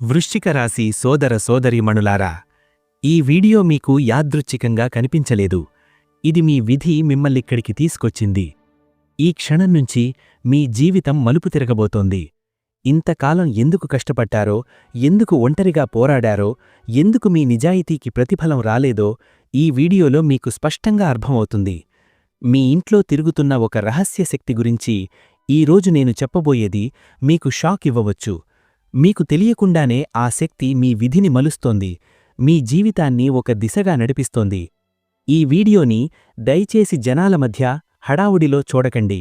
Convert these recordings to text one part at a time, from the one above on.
వృశ్చిక రాశి సోదర సోదరీమణులారా ఈ వీడియో మీకు యాదృచ్ఛికంగా కనిపించలేదు. ఇది మీ విధి మిమ్మల్నిక్కడికి తీసుకొచ్చింది. ఈ క్షణం నుంచి మీ జీవితం మలుపు తిరగబోతోంది. ఇంతకాలం ఎందుకు కష్టపడ్డారో ఎందుకు ఒంటరిగా పోరాడారో ఎందుకు మీ నిజాయితీకి ప్రతిఫలం రాలేదో ఈ వీడియోలో మీకు స్పష్టంగా అర్థమవుతుంది. మీ ఇంట్లో తిరుగుతున్న ఒక రహస్య శక్తి గురించి ఈరోజు నేను చెప్పబోయేది మీకు షాక్ ఇవ్వవచ్చు. మీకు తెలియకుండానే ఆ శక్తి మీ విధిని మలుస్తోంది మీ జీవితాన్ని ఒక దిశగా నడిపిస్తోంది. ఈ వీడియోని దయచేసి జనాల మధ్య హడావుడిలో చూడకండి.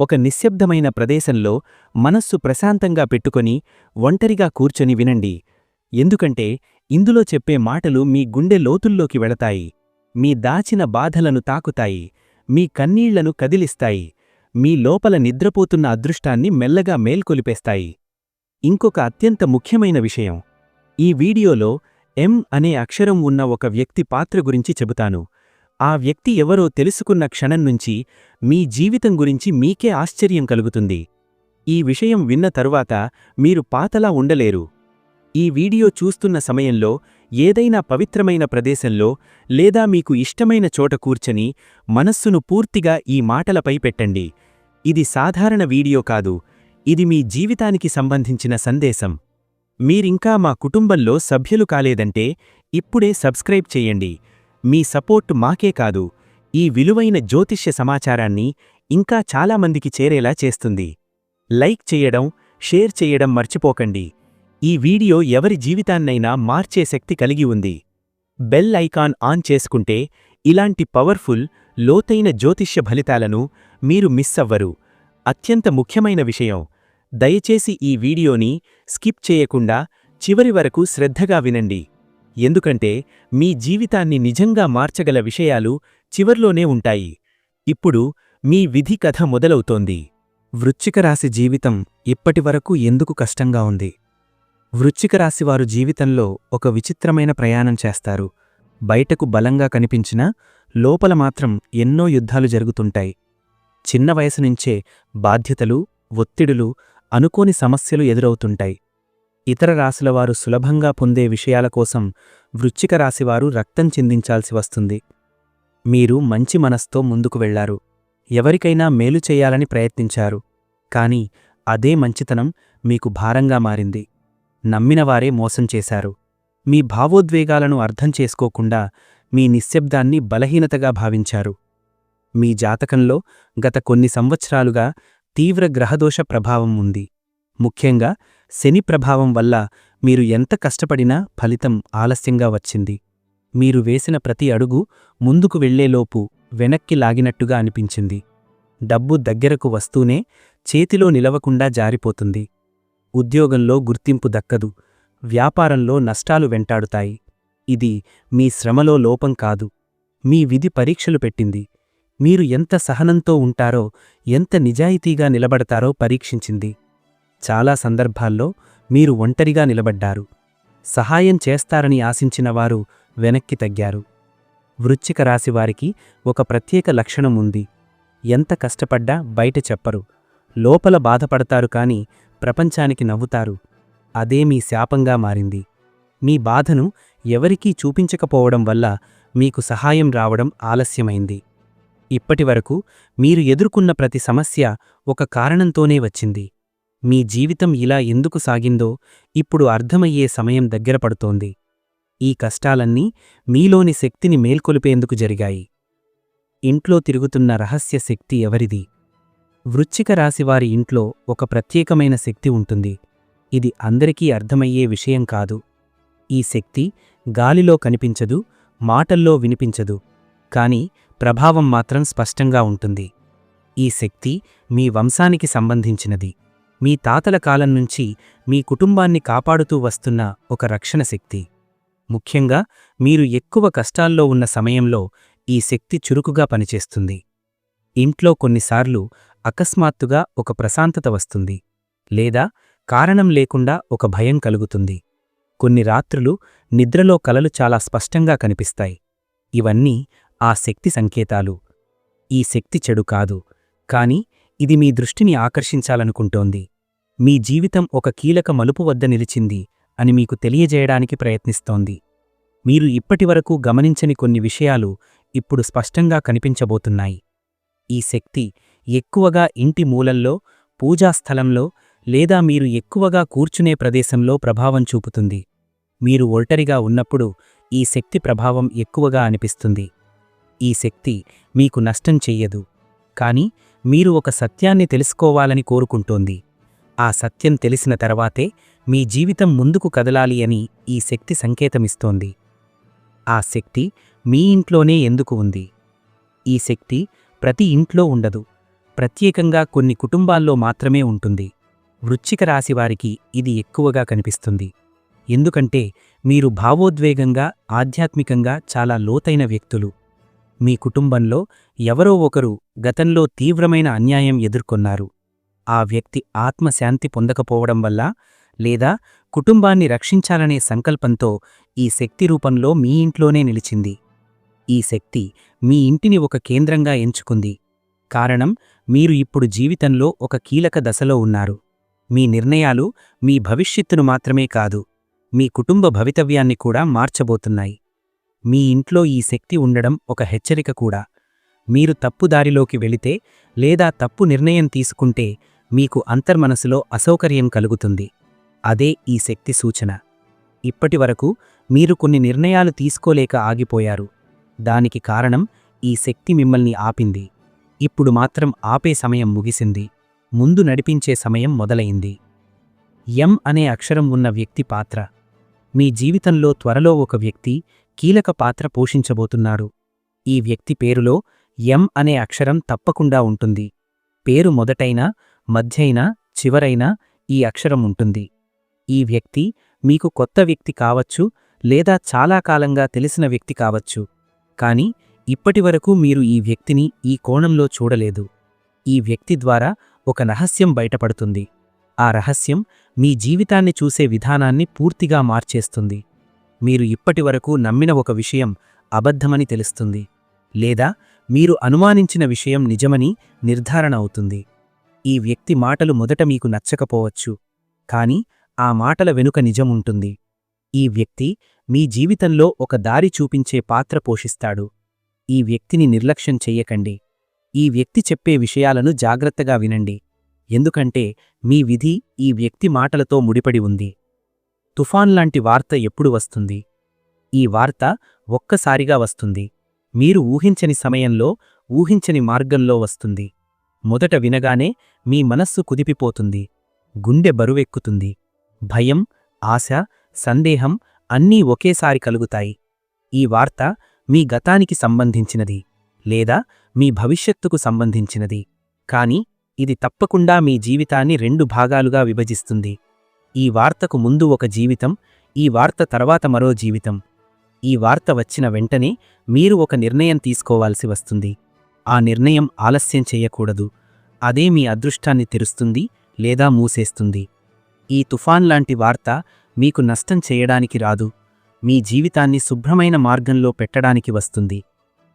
ఒక నిశ్శబ్దమైన ప్రదేశంలో మనస్సు ప్రశాంతంగా పెట్టుకొని ఒంటరిగా కూర్చొని వినండి. ఎందుకంటే ఇందులో చెప్పే మాటలు మీ గుండె లోతుల్లోకి వెళతాయి. మీ దాచిన బాధలను తాకుతాయి. మీ కన్నీళ్ళను కదిలిస్తాయి. మీ లోపల నిద్రపోతున్న అదృష్టాన్ని మెల్లగా మేల్కొలిపేస్తాయి. ఇంకొక అత్యంత ముఖ్యమైన విషయం. ఈ వీడియోలో ఎం అనే అక్షరం ఉన్న ఒక వ్యక్తి పాత్ర గురించి చెబుతాను. ఆ వ్యక్తి ఎవరో తెలుసుకున్న క్షణం నుంచి మీ జీవితం గురించి మీకే ఆశ్చర్యం కలుగుతుంది. ఈ విషయం విన్న తరువాత మీరు పాతలా ఉండలేరు. ఈ వీడియో చూస్తున్న సమయంలో ఏదైనా పవిత్రమైన ప్రదేశంలో లేదా మీకు ఇష్టమైన చోట కూర్చని మనస్సును పూర్తిగా ఈ మాటలపై పెట్టండి. ఇది సాధారణ వీడియో కాదు. ఇది మీ జీవితానికి సంబంధించిన సందేశం. మీరింకా మా కుటుంబంలో సభ్యులు కాలేదంటే ఇప్పుడే సబ్స్క్రైబ్ చేయండి. మీ సపోర్ట్ మాకే కాదు ఈ విలువైన జ్యోతిష్య సమాచారాన్ని ఇంకా చాలామందికి చేరేలా చేస్తుంది. లైక్ చేయడం షేర్ చేయడం మర్చిపోకండి. ఈ వీడియో ఎవరి జీవితాన్నైనా మార్చే శక్తి కలిగి ఉంది. బెల్ ఐకాన్ ఆన్ చేసుకుంటే ఇలాంటి పవర్ఫుల్ లోతైన జ్యోతిష్య ఫలితాలను మీరు మిస్ అవ్వరు. అత్యంత ముఖ్యమైన విషయం దయచేసి ఈ వీడియోని స్కిప్ చేయకుండా చివరి వరకు శ్రద్ధగా వినండి. ఎందుకంటే మీ జీవితాన్ని నిజంగా మార్చగల విషయాలు చివర్లోనే ఉంటాయి. ఇప్పుడు మీ విధి కథ మొదలవుతోంది. వృచ్చికరాశి జీవితం ఇప్పటివరకు ఎందుకు కష్టంగా ఉంది? వృచ్చికరాశివారు జీవితంలో ఒక విచిత్రమైన ప్రయాణం చేస్తారు. బయటకు బలంగా కనిపించినా లోపల మాత్రం ఎన్నో యుద్ధాలు జరుగుతుంటాయి. చిన్న వయసు నుంచే బాధ్యతలు ఒత్తిడులు అనుకోని సమస్యలు ఎదురవుతుంటాయి. ఇతర రాశులవారు సులభంగా పొందే విషయాల కోసం వృశ్చిక రాశివారు రక్తం చిందించాల్సి వస్తుంది. మీరు మంచి మనస్తో ముందుకు వెళ్ళారు. ఎవరికైనా మేలు చేయాలని ప్రయత్నించారు. కాని అదే మంచితనం మీకు భారంగా మారింది. నమ్మినవారే మోసం చేశారు. మీ భావోద్వేగాలను అర్థం చేసుకోకుండా మీ నిశ్శబ్దాన్ని బలహీనతగా భావించారు. మీ జాతకంలో గత కొన్ని సంవత్సరాలుగా తీవ్ర గ్రహదోష ప్రభావం ఉంది. ముఖ్యంగా శని ప్రభావం వల్ల మీరు ఎంత కష్టపడినా ఫలితం ఆలస్యంగా వచ్చింది. మీరు వేసిన ప్రతి అడుగు ముందుకు వెళ్ళేలోపు వెనక్కి లాగినట్టుగా అనిపించింది. డబ్బు దగ్గరకు వస్తూనే చేతిలో నిలవకుండా జారిపోతుంది. ఉద్యోగంలో గుర్తింపు దక్కదు. వ్యాపారంలో నష్టాలు వెంటాడుతాయి. ఇది మీ శ్రమలో లోపం కాదు. మీ విధి పరీక్షలు పెట్టింది. మీరు ఎంత సహనంతో ఉంటారో ఎంత నిజాయితీగా నిలబడతారో పరీక్షించింది. చాలా సందర్భాల్లో మీరు ఒంటరిగా నిలబడ్డారు. సహాయం చేస్తారని ఆశించిన వారు వెనక్కి తగ్గారు. వృశ్చిక రాశివారికి ఒక ప్రత్యేక లక్షణం ఉంది. ఎంత కష్టపడ్డా బయట చెప్పరు. లోపల బాధపడతారు కాని ప్రపంచానికి నవ్వుతారు. అదే మీ శాపంగా మారింది. మీ బాధను ఎవరికీ చూపించకపోవడం వల్ల మీకు సహాయం రావడం ఆలస్యమైంది. ఇప్పటివరకు మీరు ఎదుర్కొన్న ప్రతి సమస్య ఒక కారణంతోనే వచ్చింది. మీ జీవితం ఇలా ఎందుకు సాగిందో ఇప్పుడు అర్థమయ్యే సమయం దగ్గర పడుతోంది. ఈ కష్టాలన్నీ మీలోని శక్తిని మేల్కొలిపేందుకు జరిగాయి. ఇంట్లో తిరుగుతున్న రహస్య శక్తి ఎవరిది? వృచ్చిక రాశివారి ఇంట్లో ఒక ప్రత్యేకమైన శక్తి ఉంటుంది. ఇది అందరికీ అర్థమయ్యే విషయం కాదు. ఈ శక్తి గాలిలో కనిపించదు మాటల్లో వినిపించదు. కాని ప్రభావం మాత్రం స్పష్టంగా ఉంటుంది. ఈ శక్తి మీ వంశానికి సంబంధించినది. మీ తాతల కాలం నుంచి మీ కుటుంబాన్ని కాపాడుతూ వస్తున్న ఒక రక్షణ శక్తి. ముఖ్యంగా మీరు ఎక్కువ కష్టాల్లో ఉన్న సమయంలో ఈ శక్తి చురుకుగా పనిచేస్తుంది. ఇంట్లో కొన్నిసార్లు అకస్మాత్తుగా ఒక ప్రశాంతత వస్తుంది. లేదా కారణం లేకుండా ఒక భయం కలుగుతుంది. కొన్ని రాత్రులు నిద్రలో కలలు చాలా స్పష్టంగా కనిపిస్తాయి. ఇవన్నీ ఆ శక్తి సంకేతాలు. ఈ శక్తి చెడు కాదు. కాని ఇది మీ దృష్టిని ఆకర్షించాలనుకుంటోంది. మీ జీవితం ఒక కీలక మలుపు వద్ద నిలిచింది అని మీకు తెలియజేయడానికి ప్రయత్నిస్తోంది. మీరు ఇప్పటివరకు గమనించని కొన్ని విషయాలు ఇప్పుడు స్పష్టంగా కనిపించబోతున్నాయి. ఈ శక్తి ఎక్కువగా ఇంటి మూలల్లో పూజాస్థలంలో లేదా మీరు ఎక్కువగా కూర్చునే ప్రదేశంలో ప్రభావం చూపుతుంది. మీరు ఒల్టరిగా ఉన్నప్పుడు ఈ శక్తి ప్రభావం ఎక్కువగా అనిపిస్తుంది. ఈ శక్తి మీకు నష్టం చెయ్యదు. కానీ మీరు ఒక సత్యాన్ని తెలుసుకోవాలని కోరుకుంటోంది. ఆ సత్యం తెలిసిన తర్వాతే మీ జీవితం ముందుకు కదలాలి అని ఈ శక్తి సంకేతమిస్తోంది. ఆ శక్తి మీ ఇంట్లోనే ఎందుకు ఉంది? ఈ శక్తి ప్రతి ఇంట్లో ఉండదు. ప్రత్యేకంగా కొన్ని కుటుంబాల్లో మాత్రమే ఉంటుంది. వృశ్చిక రాశివారికి ఇది ఎక్కువగా కనిపిస్తుంది. ఎందుకంటే మీరు భావోద్వేగంగా ఆధ్యాత్మికంగా చాలా లోతైన వ్యక్తులు. మీ కుటుంబంలో ఎవరో ఒకరు గతంలో తీవ్రమైన అన్యాయం ఎదుర్కొన్నారు. ఆ వ్యక్తి ఆత్మశాంతి పొందకపోవడం వల్ల లేదా కుటుంబాన్ని రక్షించాలనే సంకల్పంతో ఈ శక్తి రూపంలో మీ ఇంట్లోనే నిలిచింది. ఈ శక్తి మీ ఇంటిని ఒక కేంద్రంగా ఎంచుకుంది. కారణం మీరు ఇప్పుడు జీవితంలో ఒక కీలక దశలో ఉన్నారు. మీ నిర్ణయాలు మీ భవిష్యత్తును మాత్రమే కాదు మీ కుటుంబ భవితవ్యాన్ని కూడా మార్చబోతున్నాయి. మీ ఇంట్లో ఈ శక్తి ఉండడం ఒక హెచ్చరిక కూడా. మీరు తప్పుదారిలోకి వెళితే లేదా తప్పు నిర్ణయం తీసుకుంటే మీకు అంతర్మనసులో అసౌకర్యం కలుగుతుంది. అదే ఈ శక్తి సూచన. ఇప్పటివరకు మీరు కొన్ని నిర్ణయాలు తీసుకోలేక ఆగిపోయారు. దానికి కారణం ఈ శక్తి మిమ్మల్ని ఆపింది. ఇప్పుడు మాత్రం ఆపే సమయం ముగిసింది. ముందు నడిపించే సమయం మొదలైంది. ఎం అనే అక్షరం ఉన్న వ్యక్తి పాత్ర. మీ జీవితంలో త్వరలో ఒక వ్యక్తి కీలక పాత్ర పోషించబోతున్నాడు. ఈ వ్యక్తి పేరులో ఎం అనే అక్షరం తప్పకుండా ఉంటుంది. పేరు మొదటైనా మధ్యైనా చివరైనా ఈ అక్షరం ఉంటుంది. ఈ వ్యక్తి మీకు కొత్త వ్యక్తి కావచ్చు లేదా చాలా కాలంగా తెలిసిన వ్యక్తి కావచ్చు. కాని ఇప్పటివరకు మీరు ఈ వ్యక్తిని ఈ కోణంలో చూడలేదు. ఈ వ్యక్తి ద్వారా ఒక రహస్యం బయటపడుతుంది. ఆ రహస్యం మీ జీవితాన్ని చూసే విధానాన్ని పూర్తిగా మార్చేస్తుంది. మీరు ఇప్పటివరకు నమ్మిన ఒక విషయం అబద్ధమని తెలుస్తుంది. లేదా మీరు అనుమానించిన విషయం నిజమని నిర్ధారణ అవుతుంది. ఈ వ్యక్తి మాటలు మొదట మీకు నచ్చకపోవచ్చు. కాని ఆ మాటల వెనుక నిజముంటుంది ఈ వ్యక్తి మీ జీవితంలో ఒక దారి చూపించే పాత్ర పోషిస్తాడు. ఈ వ్యక్తిని నిర్లక్ష్యం చెయ్యకండి. ఈ వ్యక్తి చెప్పే విషయాలను జాగ్రత్తగా వినండి. ఎందుకంటే మీ విధి ఈ వ్యక్తి మాటలతో ముడిపడి ఉంది. తుఫాన్ లాంటి వార్త ఎప్పుడు వస్తుంది? ఈ వార్త ఒక్కసారిగా వస్తుంది. మీరు ఊహించని సమయంలో ఊహించని మార్గంలో వస్తుంది. మొదట వినగానే మీ మనస్సు కుదిపిపోతుంది. గుండె బరువెక్కుతుంది. భయం ఆశ సందేహం అన్నీ ఒకేసారి కలుగుతాయి. ఈ వార్త మీ గతానికి సంబంధించినది లేదా మీ భవిష్యత్తుకు సంబంధించినది. కాని ఇది తప్పకుండా మీ జీవితాన్ని రెండు భాగాలుగా విభజిస్తుంది. ఈ వార్తకు ముందు ఒక జీవితం ఈ వార్త తర్వాత మరో జీవితం. ఈ వార్త వచ్చిన వెంటనే మీరు ఒక నిర్ణయం తీసుకోవాల్సి వస్తుంది. ఆ నిర్ణయం ఆలస్యం చేయకూడదు. అదే మీ అదృష్టాన్ని తెరుస్తుంది లేదా మూసేస్తుంది. ఈ తుఫాన్ లాంటి వార్త మీకు నష్టం చేయడానికి రాదు. మీ జీవితాన్ని శుభ్రమైన మార్గంలో పెట్టడానికి వస్తుంది.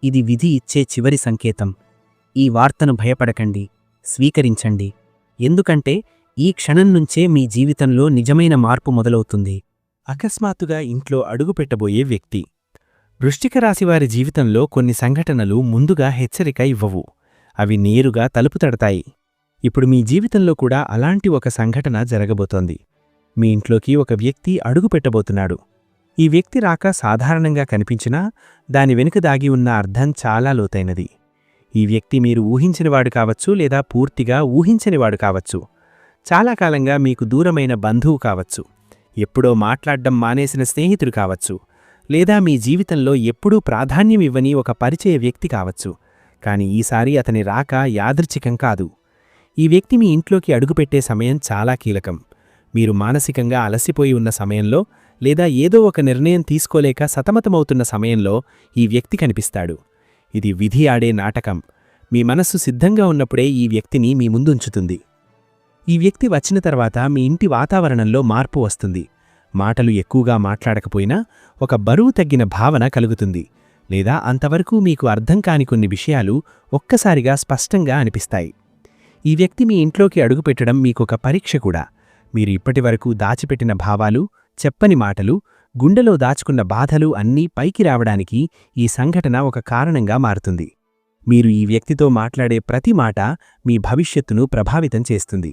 ఇది విధి ఇచ్చే చివరి సంకేతం. ఈ వార్తను భయపడకండి స్వీకరించండి. ఎందుకంటే ఈ క్షణం నుంచే మీ జీవితంలో నిజమైన మార్పు మొదలవుతుంది. అకస్మాత్తుగా ఇంట్లో అడుగుపెట్టబోయే వ్యక్తి. వృష్టిక రాశివారి జీవితంలో కొన్ని సంఘటనలు ముందుగా హెచ్చరిక ఇవ్వవు. అవి నేరుగా తలుపు తడతాయి. ఇప్పుడు మీ జీవితంలో కూడా అలాంటి ఒక సంఘటన జరగబోతోంది. మీ ఇంట్లోకి ఒక వ్యక్తి అడుగుపెట్టబోతున్నాడు ఈ వ్యక్తి రాక సాధారణంగా కనిపించినా దాని వెనుక దాగి ఉన్న అర్థం చాలా లోతైనది. ఈ వ్యక్తి మీరు ఊహించనివాడు కావచ్చు లేదా పూర్తిగా ఊహించనివాడు కావచ్చు. చాలా కాలంగా మీకు దూరమైన బంధువు కావచ్చు. ఎప్పుడో మాట్లాడడం మానేసిన స్నేహితుడు కావచ్చు. లేదా మీ జీవితంలో ఎప్పుడూ ప్రాధాన్యం ఇవ్వని ఒక పరిచయ వ్యక్తి కావచ్చు. కానీ ఈసారి అతని రాక యాదృచ్ఛికం కాదు. ఈ వ్యక్తి మీ ఇంట్లోకి అడుగుపెట్టే సమయం చాలా కీలకం. మీరు మానసికంగా అలసిపోయి ఉన్న సమయంలో లేదా ఏదో ఒక నిర్ణయం తీసుకోలేక సతమతమవుతున్న సమయంలో ఈ వ్యక్తి కనిపిస్తాడు. ఇది విధి ఆడే నాటకం. మీ మనస్సు సిద్ధంగా ఉన్నప్పుడే ఈ వ్యక్తిని మీ ముందుంచుతుంది. ఈ వ్యక్తి వచ్చిన తర్వాత మీ ఇంటి వాతావరణంలో మార్పు వస్తుంది. మాటలు ఎక్కువగా మాట్లాడకపోయినా ఒక బరువు తగ్గిన భావన కలుగుతుంది. లేదా అంతవరకు మీకు అర్థం కాని కొన్ని విషయాలు ఒక్కసారిగా స్పష్టంగా అనిపిస్తాయి. ఈ వ్యక్తి మీ ఇంట్లోకి అడుగుపెట్టడం మీకొక పరీక్ష కూడా. మీరు ఇప్పటివరకు దాచిపెట్టిన భావాలు చెప్పని మాటలు గుండెలో దాచుకున్న బాధలు అన్నీ పైకి రావడానికి ఈ సంఘటన ఒక కారణంగా మారుతుంది. మీరు ఈ వ్యక్తితో మాట్లాడే ప్రతి మాట మీ భవిష్యత్తును ప్రభావితం చేస్తుంది.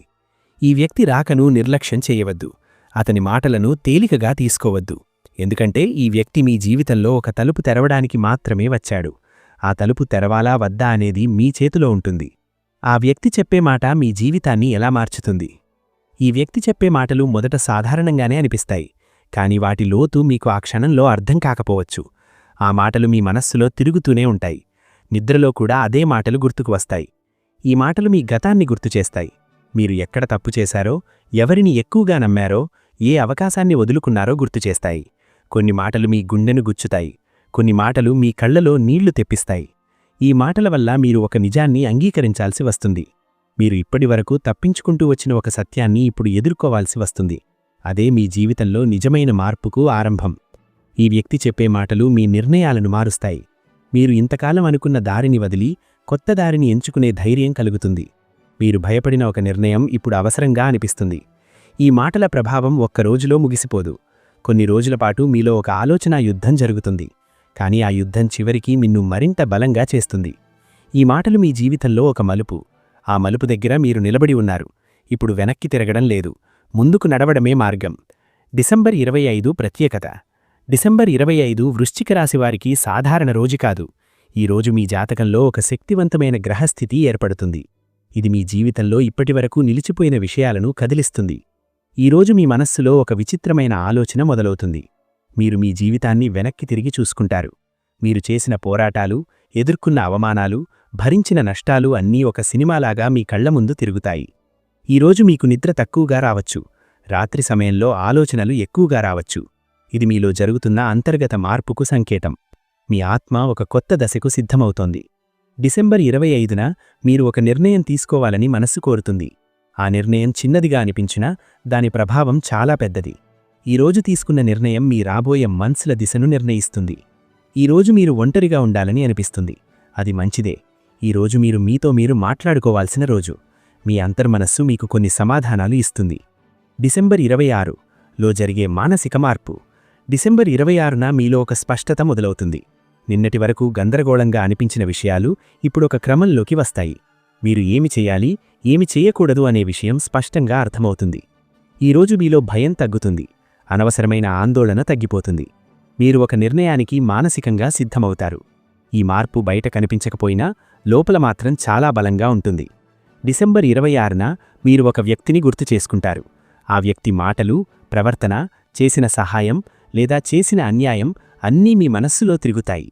ఈ వ్యక్తి రాకను నిర్లక్ష్యం చేయవద్దు. అతని మాటలను తేలికగా తీసుకోవద్దు. ఎందుకంటే ఈ వ్యక్తి మీ జీవితంలో ఒక తలుపు తెరవడానికి మాత్రమే వచ్చాడు. ఆ తలుపు తెరవాలా వద్దా అనేది మీ చేతిలో ఉంటుంది. ఆ వ్యక్తి చెప్పే మాట మీ జీవితాన్ని ఎలా మార్చుతుంది? ఈ వ్యక్తి చెప్పే మాటలు మొదట సాధారణంగానే అనిపిస్తాయి. కాని వాటి లోతు మీకు ఆ క్షణంలో అర్థం కాకపోవచ్చు. ఆ మాటలు మీ మనస్సులో తిరుగుతూనే ఉంటాయి. నిద్రలో కూడా అదే మాటలు గుర్తుకు వస్తాయి. ఈ మాటలు మీ గతాన్ని గుర్తుచేస్తాయి మీరు ఎక్కడ తప్పు చేశారో ఎవరిని ఎక్కువగా నమ్మారో ఏ అవకాశాన్ని వదులుకున్నారో గుర్తుచేస్తాయి కొన్ని మాటలు మీ గుండెను గుచ్చుతాయి. కొన్ని మాటలు మీ కళ్ళలో నీళ్ళు తెప్పిస్తాయి. ఈ మాటల వల్ల మీరు ఒక నిజాన్ని అంగీకరించాల్సి వస్తుంది. మీరు ఇప్పటివరకు తప్పించుకుంటూ వచ్చిన ఒక సత్యాన్ని ఇప్పుడు ఎదుర్కోవాల్సి వస్తుంది. అదే మీ జీవితంలో నిజమైన మార్పుకు ఆరంభం. ఈ వ్యక్తి చెప్పే మాటలు మీ నిర్ణయాలను మారుస్తాయి. మీరు ఇంతకాలం అనుకున్న దారిని వదిలి కొత్త దారిని ఎంచుకునే ధైర్యం కలుగుతుంది. మీరు భయపడిన ఒక నిర్ణయం ఇప్పుడు అవసరంగా అనిపిస్తుంది. ఈ మాటల ప్రభావం ఒక్క రోజులో ముగిసిపోదు. కొన్ని రోజులపాటు మీలో ఒక ఆలోచన యుద్ధం జరుగుతుంది. కానీ ఆ యుద్ధం చివరికి మిన్ను మరింత బలంగా చేస్తుంది. ఈ మాటలు మీ జీవితంలో ఒక మలుపు. ఆ మలుపు దగ్గర మీరు నిలబడి ఉన్నారు. ఇప్పుడు వెనక్కి తిరగడం లేదు. ముందుకు నడవడమే మార్గం. డిసెంబర్ ఇరవై ఐదు ప్రత్యేకత. డిసెంబర్ ఇరవై ఐదు వృశ్చిక రాశివారికి సాధారణ రోజు కాదు. ఈరోజు మీ జాతకంలో ఒక శక్తివంతమైన గ్రహస్థితి ఏర్పడుతుంది. ఇది మీ జీవితంలో ఇప్పటివరకు నిలిచిపోయిన విషయాలను కదిలిస్తుంది. ఈరోజు మీ మనస్సులో ఒక విచిత్రమైన ఆలోచన మొదలవుతుంది. మీరు మీ జీవితాన్ని వెనక్కి తిరిగి చూసుకుంటారు. మీరు చేసిన పోరాటాలు ఎదుర్కొన్న అవమానాలు భరించిన నష్టాలు అన్నీ ఒక సినిమాలాగా మీ కళ్ళ ముందు తిరుగుతాయి. ఈరోజు మీకు నిద్ర తక్కువగా రావచ్చు. రాత్రి సమయంలో ఆలోచనలు ఎక్కువగా రావచ్చు. ఇది మీలో జరుగుతున్న అంతర్గత మార్పుకు సంకేతం. మీ ఆత్మ ఒక కొత్త దశకు సిద్ధమవుతోంది. డిసెంబర్ ఇరవై ఐదున మీరు ఒక నిర్ణయం తీసుకోవాలని మనస్సు కోరుతుంది. ఆ నిర్ణయం చిన్నదిగా అనిపించినా దాని ప్రభావం చాలా పెద్దది. ఈరోజు తీసుకున్న నిర్ణయం మీ రాబోయే మన్సుల దిశను నిర్ణయిస్తుంది. ఈరోజు మీరు ఒంటరిగా ఉండాలని అనిపిస్తుంది. అది మంచిదే. ఈరోజు మీరు మీతో మీరు మాట్లాడుకోవాల్సిన రోజు. మీ అంతర్మనస్సు మీకు కొన్ని సమాధానాలు ఇస్తుంది. డిసెంబర్ ఇరవై ఆరులో జరిగే మానసిక మార్పు. డిసెంబర్ ఇరవై ఆరున మీలో ఒక స్పష్టత మొదలవుతుంది. నిన్నటి వరకు గందరగోళంగా అనిపించిన విషయాలు ఇప్పుడొక క్రమంలోకి వస్తాయి. మీరు ఏమి చేయాలి ఏమి చేయకూడదు అనే విషయం స్పష్టంగా అర్థమవుతుంది. ఈరోజు మీలో భయం తగ్గుతుంది. అనవసరమైన ఆందోళన తగ్గిపోతుంది. మీరు ఒక నిర్ణయానికి మానసికంగా సిద్ధమవుతారు. ఈ మార్పు బయట కనిపించకపోయినా లోపల మాత్రం చాలా బలంగా ఉంటుంది. డిసెంబర్ ఇరవై ఆరున మీరు ఒక వ్యక్తిని గుర్తు చేసుకుంటారు. ఆ వ్యక్తి మాటలు ప్రవర్తన చేసిన సహాయం లేదా చేసిన అన్యాయం అన్నీ మీ మనస్సులో తిరుగుతాయి.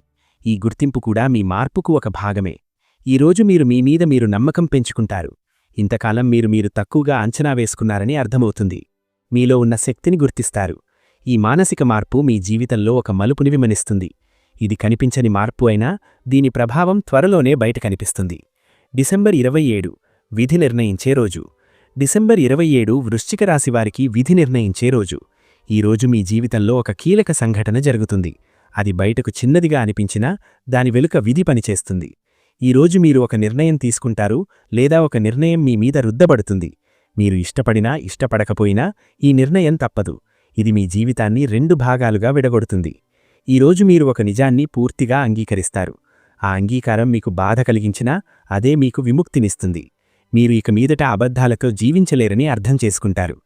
ఈ గుర్తింపు కూడా మీ మార్పుకు ఒక భాగమే. ఈరోజు మీరు మీ మీద మీరు నమ్మకం పెంచుకుంటారు. ఇంతకాలం మీరు మీరు తక్కువగా అంచనా వేసుకున్నారని అర్థమవుతుంది. మీలో ఉన్న శక్తిని గుర్తిస్తారు. ఈ మానసిక మార్పు మీ జీవితంలో ఒక మలుపుని విమనిస్తుంది. ఇది కనిపించని మార్పు అయినా దీని ప్రభావం త్వరలోనే బయట కనిపిస్తుంది. డిసెంబర్ ఇరవై ఏడు విధి నిర్ణయించే రోజు. డిసెంబర్ ఇరవై ఏడు వృశ్చిక రాశివారికి విధి నిర్ణయించే రోజు. ఈరోజు మీ జీవితంలో ఒక కీలక సంఘటన జరుగుతుంది. అది బయటకు చిన్నదిగా అనిపించినా దాని వెలుక విధి పనిచేస్తుంది ఈరోజు మీరు ఒక నిర్ణయం తీసుకుంటారు లేదా ఒక నిర్ణయం మీ మీద రుద్దబడుతుంది. మీరు ఇష్టపడినా ఇష్టపడకపోయినా ఈ నిర్ణయం తప్పదు. ఇది మీ జీవితాన్ని రెండు భాగాలుగా విడగొడుతుంది. ఈరోజు మీరు ఒక నిజాన్ని పూర్తిగా అంగీకరిస్తారు. ఆ అంగీకారం మీకు బాధ కలిగించినా అదే మీకు విముక్తినిస్తుంది. మీరు ఇక మీదట అబద్ధాలతో జీవించలేరని అర్థం చేసుకుంటారు.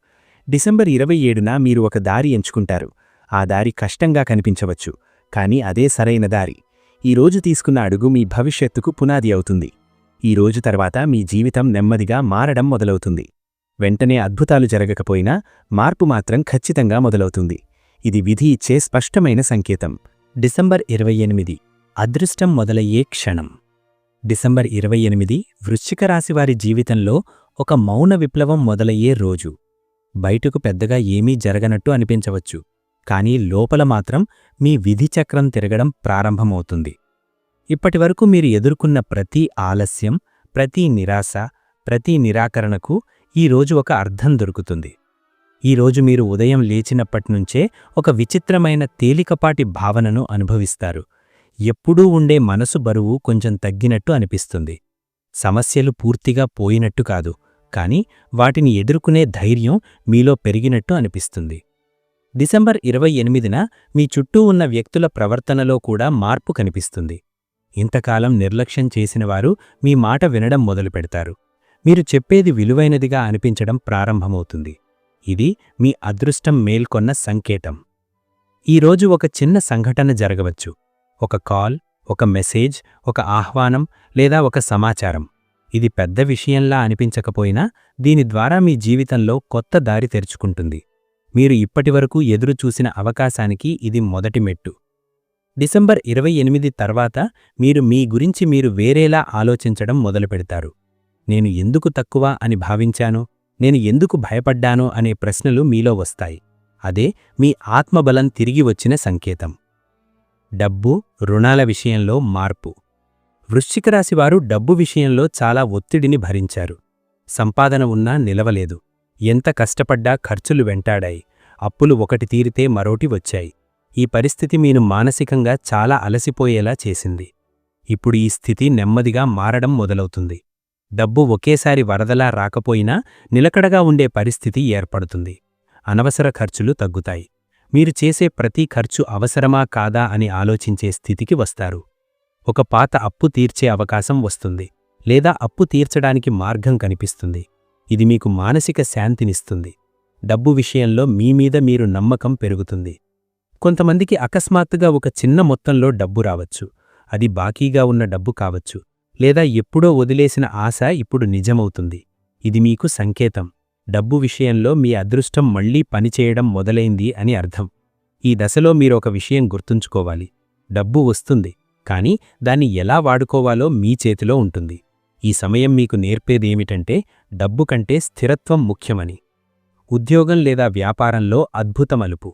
డిసెంబర్ ఇరవై ఏడున మీరు ఒక దారి ఎంచుకుంటారు. ఆ దారి కష్టంగా కనిపించవచ్చు. కాని అదే సరైన దారి. ఈరోజు తీసుకున్న అడుగు మీ భవిష్యత్తుకు పునాది అవుతుంది. ఈ రోజు తర్వాత మీ జీవితం నెమ్మదిగా మారడం మొదలవుతుంది. వెంటనే అద్భుతాలు జరగకపోయినా మార్పు మాత్రం ఖచ్చితంగా మొదలవుతుంది. ఇది విధి ఇచ్చే స్పష్టమైన సంకేతం. డిసెంబర్ ఇరవై ఎనిమిది. అదృష్టం మొదలయ్యే క్షణం. డిసెంబర్ ఇరవై ఎనిమిది వృశ్చిక రాశివారి జీవితంలో ఒక మౌన విప్లవం మొదలయ్యే రోజు. బయటకు పెద్దగా ఏమీ జరగనట్టు అనిపించవచ్చు. కానీ లోపల మాత్రం మీ విధి చక్రం తిరగడం ప్రారంభమవుతుంది. ఇప్పటివరకు మీరు ఎదుర్కొన్న ప్రతి ఆలస్యం ప్రతి నిరాశ ప్రతి నిరాకరణకు ఈరోజు ఒక అర్థం దొరుకుతుంది. ఈరోజు మీరు ఉదయం లేచినప్పటినుంచే ఒక విచిత్రమైన తేలికపాటి భావనను అనుభవిస్తారు. ఎప్పుడూ ఉండే మనసు బరువు కొంచెం తగ్గినట్టు అనిపిస్తుంది. సమస్యలు పూర్తిగా పోయినట్టు కాదు కాని వాటిని ఎదుర్కొనే ధైర్యం మీలో పెరిగినట్టు అనిపిస్తుంది. డిసెంబర్ ఇరవై ఎనిమిదిన మీ చుట్టూ ఉన్న వ్యక్తుల ప్రవర్తనలో కూడా మార్పు కనిపిస్తుంది. ఇంతకాలం నిర్లక్ష్యం చేసినవారు మీ మాట వినడం మొదలుపెడతారు మీరు చెప్పేది విలువైనదిగా అనిపించడం ప్రారంభమవుతుంది. ఇది మీ అదృష్టం మేల్కొన్న సంకేతం. ఈరోజు ఒక చిన్న సంఘటన జరగవచ్చు. ఒక కాల్ ఒక మెసేజ్ ఒక ఆహ్వానం లేదా ఒక సమాచారం. ఇది పెద్ద విషయంలా అనిపించకపోయినా దీని ద్వారా మీ జీవితంలో కొత్త దారి తెరుచుకుంటుంది. మీరు ఇప్పటివరకు ఎదురుచూసిన అవకాశానికి ఇది మొదటి మెట్టు. డిసెంబర్ ఇరవై ఎనిమిది తర్వాత మీరు మీ గురించి మీరు వేరేలా ఆలోచించడం మొదలుపెడతారు. నేను ఎందుకు తక్కువ అని భావించానో? నేను ఎందుకు భయపడ్డానో అనే ప్రశ్నలు మీలో వస్తాయి. అదే మీ ఆత్మబలం తిరిగి వచ్చిన సంకేతం. డబ్బు రుణాల విషయంలో మార్పు. వృశ్చిక రాశివారు డబ్బు విషయంలో చాలా ఒత్తిడిని భరించారు. సంపాదన ఉన్నా నిలవలేదు. ఎంత కష్టపడ్డా ఖర్చులు వెంటాడాయి. అప్పులు ఒకటి తీరితే మరోటి వచ్చాయి. ఈ పరిస్థితి మీను మానసికంగా చాలా అలసిపోయేలా చేసింది. ఇప్పుడు ఈ స్థితి నెమ్మదిగా మారడం మొదలవుతుంది. డబ్బు ఒకేసారి వరదలా రాకపోయినా నిలకడగా ఉండే పరిస్థితి ఏర్పడుతుంది. అనవసర ఖర్చులు తగ్గుతాయి. మీరు చేసే ప్రతి ఖర్చు అవసరమా కాదా అని ఆలోచించే స్థితికి వస్తారు. ఒక పాత అప్పు తీర్చే అవకాశం వస్తుంది. లేదా అప్పు తీర్చడానికి మార్గం కనిపిస్తుంది. ఇది మీకు మానసిక శాంతినిస్తుంది. డబ్బు విషయంలో మీ మీద మీరు నమ్మకం పెరుగుతుంది. కొంతమందికి అకస్మాత్తుగా ఒక చిన్న మొత్తంలో డబ్బు రావచ్చు. అది బాకీగా ఉన్న డబ్బు కావచ్చు. లేదా ఎప్పుడో వదిలేసిన ఆశ ఇప్పుడు నిజమవుతుంది. ఇది మీకు సంకేతం. డబ్బు విషయంలో మీ అదృష్టం మళ్ళీ పనిచేయడం మొదలైంది అని అర్థం. ఈ దశలో మీరొక విషయం గుర్తుంచుకోవాలి. డబ్బు వస్తుంది కాని దాన్ని ఎలా వాడుకోవాలో మీ చేతిలో ఉంటుంది. ఈ సమయం మీకు నేర్పేదేమిటంటే డబ్బు కంటే స్థిరత్వం ముఖ్యమని. ఉద్యోగం లేదా వ్యాపారంలో అద్భుతమలుపు.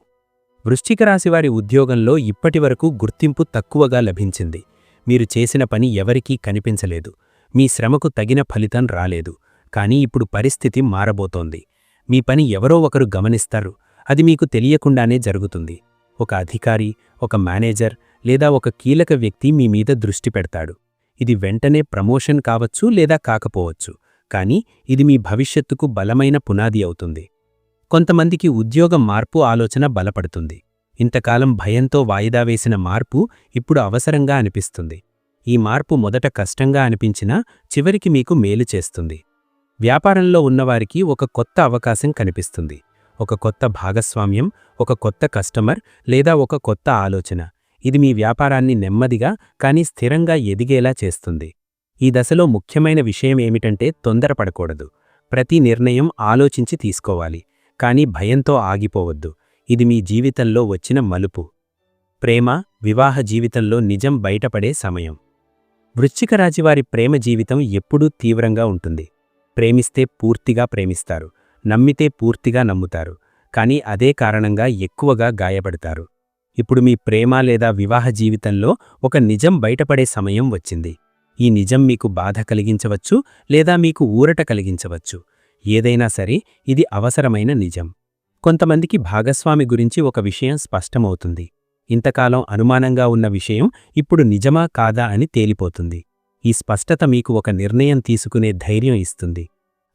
వృశ్చిక రాశివారి ఉద్యోగంలో ఇప్పటివరకు గుర్తింపు తక్కువగా లభించింది. మీరు చేసిన పని ఎవరికీ కనిపించలేదు. మీ శ్రమకు తగిన ఫలితం రాలేదు. కానీ ఇప్పుడు పరిస్థితి మారబోతోంది. మీ పని ఎవరో ఒకరు గమనిస్తారు. అది మీకు తెలియకుండానే జరుగుతుంది. ఒక అధికారి ఒక మేనేజర్ లేదా ఒక కీలక వ్యక్తి మీ మీద దృష్టి పెడతాడు. ఇది వెంటనే ప్రమోషన్ కావచ్చు లేదా కాకపోవచ్చు కానీ ఇది మీ భవిష్యత్తుకు బలమైన పునాది అవుతుంది. కొంతమందికి ఉద్యోగ మార్పు ఆలోచన బలపడుతుంది. ఇంతకాలం భయంతో వాయిదా వేసిన మార్పు ఇప్పుడు అవసరంగా అనిపిస్తుంది. ఈ మార్పు మొదట కష్టంగా అనిపించినా చివరికి మీకు మేలు చేస్తుంది. వ్యాపారంలో ఉన్నవారికి ఒక కొత్త అవకాశం కనిపిస్తుంది. ఒక కొత్త భాగస్వామ్యం ఒక కొత్త కస్టమర్ లేదా ఒక కొత్త ఆలోచన. ఇది మీ వ్యాపారాన్ని నెమ్మదిగా కానీ స్థిరంగా ఎదిగేలా చేస్తుంది. ఈ దశలో ముఖ్యమైన విషయం ఏమిటంటే తొందరపడకూడదు. ప్రతి నిర్ణయం ఆలోచించి తీసుకోవాలి. కానీ భయంతో ఆగిపోవద్దు. ఇది మీ జీవితంలో వచ్చిన మలుపు. ప్రేమ వివాహ జీవితంలో నిజం బయటపడే సమయం. వృశ్చికరాశివారి ప్రేమ జీవితం ఎప్పుడూ తీవ్రంగా ఉంటుంది. ప్రేమిస్తే పూర్తిగా ప్రేమిస్తారు. నమ్మితే పూర్తిగా నమ్ముతారు. కానీ అదే కారణంగా ఎక్కువగా గాయపడతారు. ఇప్పుడు మీ ప్రేమ లేదా వివాహ జీవితంలో ఒక నిజం బయటపడే సమయం వచ్చింది. ఈ నిజం మీకు బాధ కలిగించవచ్చు లేదా మీకు ఊరట కలిగించవచ్చు. ఏదైనా సరే ఇది అవసరమైన నిజం. కొంతమందికి భాగస్వామి గురించి ఒక విషయం స్పష్టమవుతుంది. ఇంతకాలం అనుమానంగా ఉన్న విషయం ఇప్పుడు నిజమా కాదా అని తేలిపోతుంది. ఈ స్పష్టత మీకు ఒక నిర్ణయం తీసుకునే ధైర్యం ఇస్తుంది.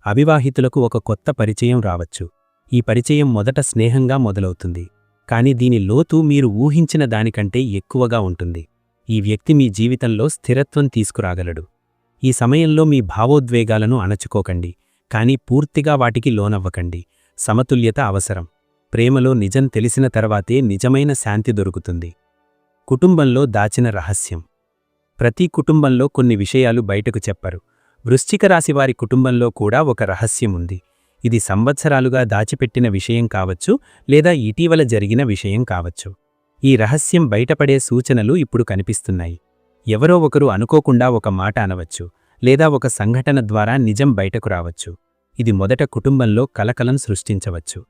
అవివాహితులకు ఒక కొత్త పరిచయం రావచ్చు. ఈ పరిచయం మొదట స్నేహంగా మొదలవుతుంది. కాని దీని లోతు మీరు ఊహించిన దానికంటే ఎక్కువగా ఉంటుంది. ఈ వ్యక్తి మీ జీవితంలో స్థిరత్వం తీసుకురాగలడు. ఈ సమయంలో మీ భావోద్వేగాలను అణచుకోకండి కానీ పూర్తిగా వాటికి లోనవ్వకండి. సమతుల్యత అవసరం. ప్రేమలో నిజం తెలిసిన తర్వాతే నిజమైన శాంతి దొరుకుతుంది. కుటుంబంలో దాచిన రహస్యం. ప్రతి కుటుంబంలో కొన్ని విషయాలు బయటకు చెప్పరు. వృశ్చిక రాశివారి కుటుంబంలో కూడా ఒక రహస్యం ఉంది. ఇది సంవత్సరాలుగా దాచిపెట్టిన విషయం కావచ్చు లేదా ఇటీవల జరిగిన విషయం కావచ్చు. ఈ రహస్యం బయటపడే సూచనలు ఇప్పుడు కనిపిస్తున్నాయి. ఎవరో ఒకరు అనుకోకుండా ఒక మాట అనవచ్చు లేదా ఒక సంఘటన ద్వారా నిజం బయటకు రావచ్చు. ఇది మొదట కుటుంబంలో కలకలం సృష్టించవచ్చు.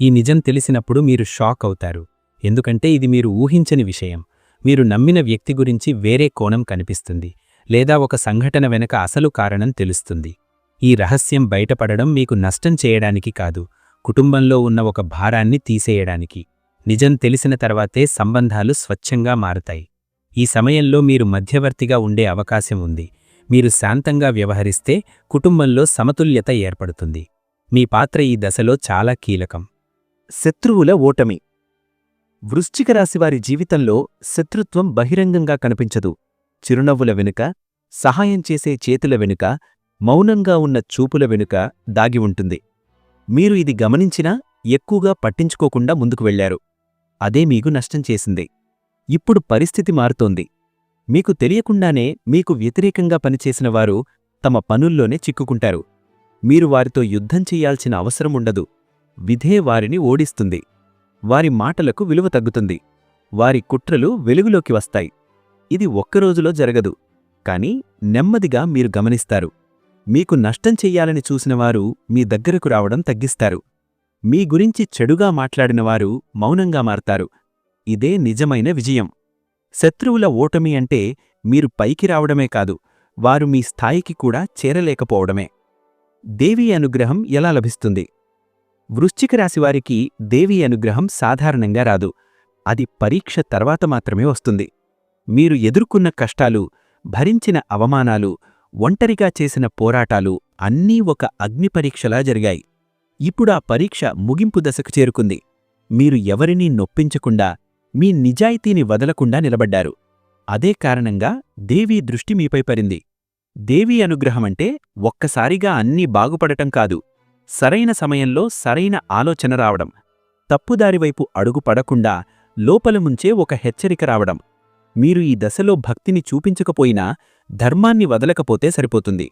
ఈ నిజం తెలిసినప్పుడు మీరు షాక్ అవుతారు. ఎందుకంటే ఇది మీరు ఊహించని విషయం. మీరు నమ్మిన వ్యక్తి గురించి వేరే కోణం కనిపిస్తుంది లేదా ఒక సంఘటన వెనక అసలు కారణం తెలుస్తుంది. ఈ రహస్యం బయటపడడం మీకు నష్టం చేయడానికి కాదు కుటుంబంలో ఉన్న ఒక భారాన్ని తీసేయడానికి. నిజం తెలిసిన తర్వాతే సంబంధాలు స్వచ్ఛంగా మారుతాయి. ఈ సమయంలో మీరు మధ్యవర్తిగా ఉండే అవకాశం ఉంది. మీరు శాంతంగా వ్యవహరిస్తే కుటుంబంలో సమతుల్యత ఏర్పడుతుంది. మీ పాత్ర ఈ దశలో చాలా కీలకం. శత్రువుల ఓటమి. వృశ్చిక రాశివారి జీవితంలో శత్రుత్వం బహిరంగంగా కనిపించదు. చిరునవ్వుల వెనుక సహాయం చేసే చేతుల వెనుక మౌనంగా ఉన్న చూపుల వెనుక దాగి ఉంటుంది. మీరు ఇది గమనించినా ఎక్కువగా పట్టించుకోకుండా ముందుకు వెళ్ళారు అదే మీకు నష్టం చేసింది. ఇప్పుడు పరిస్థితి మారుతోంది. మీకు తెలియకుండానే మీకు వ్యతిరేకంగా పనిచేసిన వారు తమ పనుల్లోనే చిక్కుకుంటారు. మీరు వారితో యుద్ధం చెయ్యాల్సిన అవసరముండదు విధే వారిని ఓడిస్తుంది. వారి మాటలకు విలువ తగ్గుతుంది. వారి కుట్రలు వెలుగులోకి వస్తాయి. ఇది ఒక్కరోజులో జరగదు. కాని నెమ్మదిగా మీరు గమనిస్తారు. మీకు నష్టం చెయ్యాలని చూసినవారు మీ దగ్గరకు రావడం తగ్గిస్తారు. మీ గురించి చెడుగా మాట్లాడినవారు మౌనంగా మారతారు. ఇదే నిజమైన విజయం. శత్రువుల ఓటమి అంటే మీరు పైకి రావడమే కాదు వారు మీ స్థాయికి కూడా చేరలేకపోవడమే. దేవీ అనుగ్రహం ఎలా లభిస్తుంది? వృశ్చిక రాశివారికి దేవీ అనుగ్రహం సాధారణంగా రాదు. అది పరీక్ష తర్వాత మాత్రమే వస్తుంది. మీరు ఎదుర్కొన్న కష్టాలు భరించిన అవమానాలు ఒంటరిగా చేసిన పోరాటాలు అన్నీ ఒక అగ్నిపరీక్షలా జరిగాయి. ఇప్పుడా పరీక్ష ముగింపు దశకు చేరుకుంది. మీరు ఎవరినీ నొప్పించకుండా మీ నిజాయితీని వదలకుండా నిలబడ్డారు. అదే కారణంగా దేవీ దృష్టి మీపై పరింది దేవీ అనుగ్రహమంటే ఒక్కసారిగా అన్నీ బాగుపడటం కాదు. సరైన సమయంలో సరైన ఆలోచన రావడం. తప్పుదారివైపు అడుగు పడకుండా లోపల ముంచే ఒక హెచ్చరిక రావడం. మీరు ఈ దశలో భక్తిని చూపించకపోయినా ధర్మాన్ని వదలకపోతే సరిపోతుంది.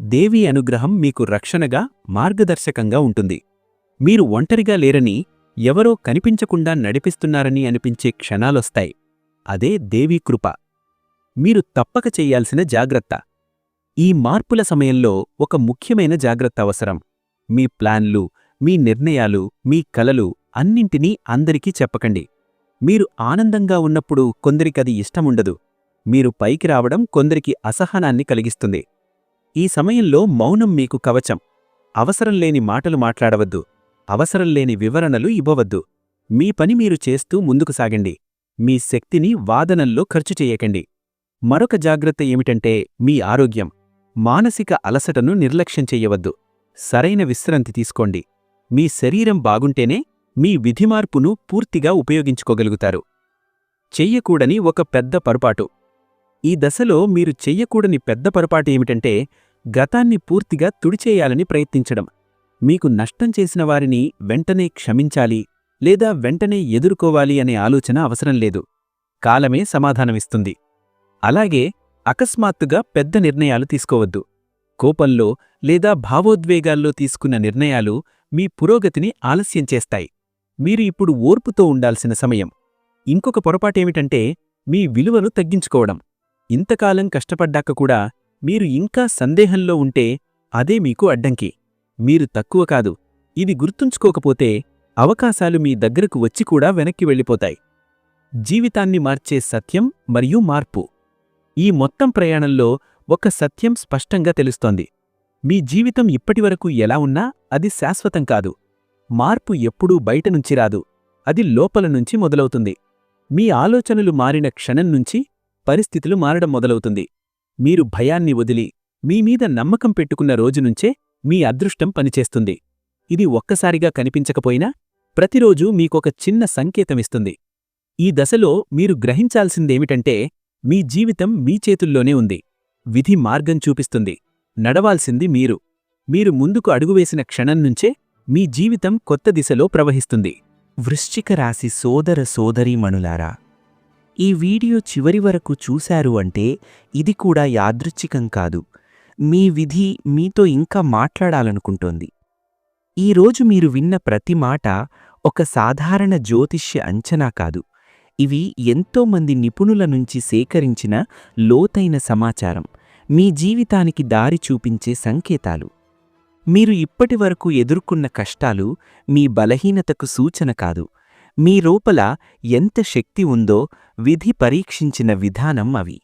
దేవీ అనుగ్రహం మీకు రక్షణగా మార్గదర్శకంగా ఉంటుంది. మీరు ఒంటరిగా లేరని ఎవరో కనిపించకుండా నడిపిస్తున్నారని అనిపించే క్షణాలొస్తాయి. అదే దేవీ కృప. మీరు తప్పక చెయ్యాల్సిన జాగ్రత్త. ఈ మార్పుల సమయంలో ఒక ముఖ్యమైన జాగ్రత్త అవసరం. మీ ప్లాన్లు మీ నిర్ణయాలు మీ కలలు అన్నింటినీ అందరికీ చెప్పకండి. మీరు ఆనందంగా ఉన్నప్పుడు కొందరికది ఇష్టముండదు. మీరు పైకి రావడం కొందరికి అసహనాన్ని కలిగిస్తుంది. ఈ సమయంలో మౌనం మీకు కవచం. అవసరం లేని మాటలు మాట్లాడవద్దు. అవసరం లేని వివరణలు ఇవ్వవద్దు. మీ పని మీరు చేస్తూ ముందుకు సాగండి. మీ శక్తిని వాదనల్లో ఖర్చు చేయకండి. మరొక జాగ్రత్త ఏమిటంటే మీ ఆరోగ్యం. మానసిక అలసటను నిర్లక్ష్యం చెయ్యవద్దు సరైన విశ్రాంతి తీసుకోండి. మీ శరీరం బాగుంటేనే మీ విధిమార్పును పూర్తిగా ఉపయోగించుకోగలుగుతారు. చెయ్యకూడని ఒక పెద్ద పొరపాటు. ఈ దశలో మీరు చెయ్యకూడని పెద్ద పొరపాటు ఏమిటంటే గతాన్ని పూర్తిగా తుడిచేయాలని ప్రయత్నించడం. మీకు నష్టం చేసిన వారిని వెంటనే క్షమించాలి లేదా వెంటనే ఎదుర్కోవాలి అనే ఆలోచన అవసరం లేదు. కాలమే సమాధానమిస్తుంది. అలాగే అకస్మాత్తుగా పెద్ద నిర్ణయాలు తీసుకోవద్దు. కోపంలో లేదా భావోద్వేగాల్లో తీసుకున్న నిర్ణయాలు మీ పురోగతిని ఆలస్యం చేస్తాయి. మీరు ఇప్పుడు ఓర్పుతో ఉండాల్సిన సమయం. ఇంకొక పొరపాటేమిటంటే మీ విలువను తగ్గించుకోవడం. ఇంతకాలం కష్టపడ్డాక కూడా మీరు ఇంకా సందేహంలో ఉంటే అదే మీకు అడ్డంకి. మీరు తక్కువ కాదు ఇది గుర్తుంచుకోకపోతే అవకాశాలు మీ దగ్గరకు వచ్చి కూడా వెనక్కి వెళ్ళిపోతాయి. జీవితాన్ని మార్చే సత్యం మరియు మార్పు. ఈ మొత్తం ప్రయాణంలో ఒక సత్యం స్పష్టంగా తెలుస్తోంది. మీ జీవితం ఇప్పటివరకు ఎలా ఉన్నా అది శాశ్వతం కాదు. మార్పు ఎప్పుడూ బయటనుంచి రాదు అది లోపల నుంచి మొదలవుతుంది. మీ ఆలోచనలు మారిన క్షణం నుంచి పరిస్థితులు మారడం మొదలవుతుంది. మీరు భయాన్ని వదిలి మీమీద నమ్మకం పెట్టుకున్న రోజునుంచే మీ అదృష్టం పనిచేస్తుంది. ఇది ఒక్కసారిగా కనిపించకపోయినా ప్రతిరోజూ మీకొక చిన్న సంకేతమిస్తుంది. ఈ దశలో మీరు గ్రహించాల్సిందేమిటంటే మీ జీవితం మీ చేతుల్లోనే ఉంది. విధి మార్గం చూపిస్తుంది. నడవాల్సింది మీరు. మీరు ముందుకు అడుగువేసిన క్షణం నుంచే మీ జీవితం కొత్త దిశలో ప్రవహిస్తుంది. వృశ్చిక రాశి సోదర సోదరీమణులారా ఈ వీడియో చివరి వరకు చూశారు అంటే ఇది కూడా యాదృచ్ఛికం కాదు. మీ విధి మీతో ఇంకా మాట్లాడాలనుకుంటోంది. ఈరోజు మీరు విన్న ప్రతి మాట ఒక సాధారణ జ్యోతిష్య అంచనా కాదు. ఇవి ఎంతోమంది నిపుణుల నుంచి సేకరించిన లోతైన సమాచారం. మీ జీవితానికి దారి చూపించే సంకేతాలు. మీరు ఇప్పటివరకు ఎదుర్కొన్న కష్టాలు మీ బలహీనతకు సూచన కాదు. మీ లోపల ఎంత శక్తి ఉందో విధి పరీక్షించిన విధానం అవి.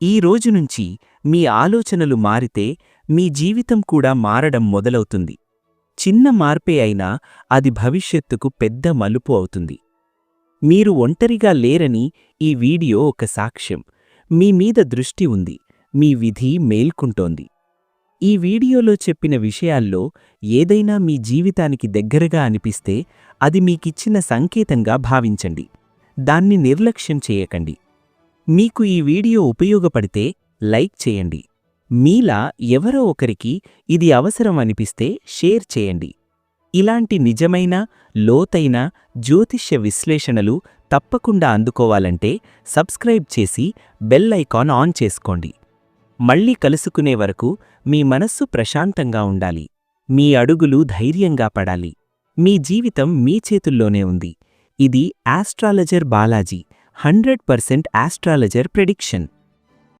ఈ రోజునుంచి మీ ఆలోచనలు మారితే మీ జీవితం కూడా మారడం మొదలవుతుంది. చిన్న మార్పే అయినా అది భవిష్యత్తుకు పెద్ద మలుపు అవుతుంది. మీరు ఒంటరిగా లేరని ఈ వీడియో ఒక సాక్ష్యం. మీ మీద దృష్టి ఉంది. మీ విధి మేల్కుంటోంది. ఈ వీడియోలో చెప్పిన విషయాల్లో ఏదైనా మీ జీవితానికి దగ్గరగా అనిపిస్తే అది మీకిచ్చిన సంకేతంగా భావించండి. దాన్ని నిర్లక్ష్యం చేయకండి. మీకు ఈ వీడియో ఉపయోగపడితే లైక్ చేయండి. మీలా ఎవరో ఒకరికి ఇది అవసరం అనిపిస్తే షేర్ చేయండి. ఇలాంటి నిజమైన లోతైన జ్యోతిష్య విశ్లేషణలు తప్పకుండా అందుకోవాలంటే సబ్స్క్రైబ్ చేసి బెల్ ఐకాన్ ఆన్ చేసుకోండి. మళ్ళీ కలుసుకునే వరకు మీ మనస్సు ప్రశాంతంగా ఉండాలి. మీ అడుగులు ధైర్యంగా పడాలి. మీ జీవితం మీ చేతుల్లోనే ఉంది. ఇది astrologer Balaji hundred percent astrologer prediction.